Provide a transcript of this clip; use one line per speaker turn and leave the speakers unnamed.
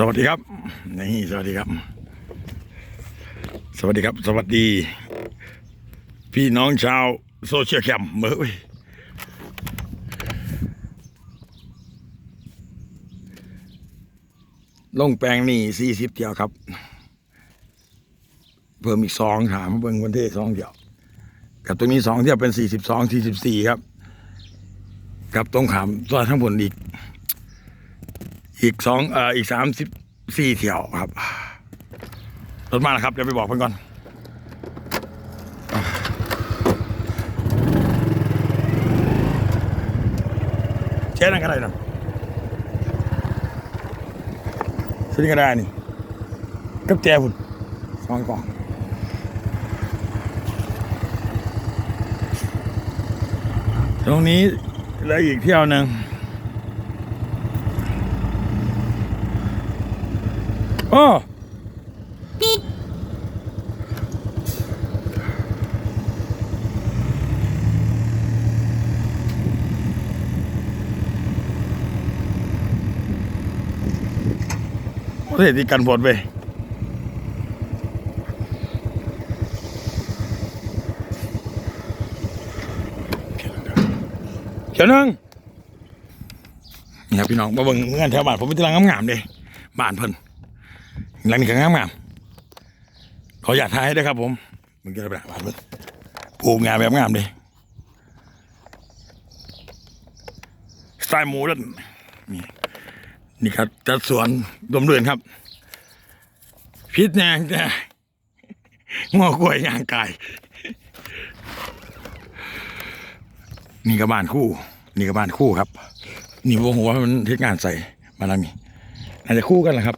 สวัสดีครับนี่สวัสดีครับ สวัสดีครับ สวัสดี พี่น้องชาวโซเชียลแคมป์เมื่อยลงแปลงนี่สี่สิบเดียวครับ เพิ่มอีกสองถามเบิ่งวันที่สองเดียว กับตรงนี้สองเทียวเป็นสี่สิบสองสี่สิบสี่ครับ กับตรงขามตัวทั้งบนอีก อีกสองเอ่ออีกสามสิบสี่เที่ยวครับรถมาแล้วครับเดี๋ยวไปบอกเพื่อนก่อนเช็ดนั่นก็ได้นะซื้อก็ได้นี่กับแจพุ่นสองกล่องตรงนี้เหลืออีกเที่ยวหนึ่ง โอ้โอ้ยที่กันบดไปเขียวนึงนี่ครับพี่น้องมาเบิ่งเงื่อนแถวบ้านผมเป็นตารางงามๆเลยบ้านเพิ่น หลังนี้ก็งามงามขออยากถ่ายด้วยครับผมมึงจะแบบบ้านเพิ่นปลูกงามแบบงามเลยสไตล์หมูนั่นนี่นี่ครับจัดสวนดมเรือนครับ พิษแนงแต่งอกล้วยยางกายนี่ก็บ้านคู่ นี่ก็บ้านคู่ครับ นี่วงหัวมันเทศงานใส่มาแล้วนี่น่าจะคู่กันแหละครับ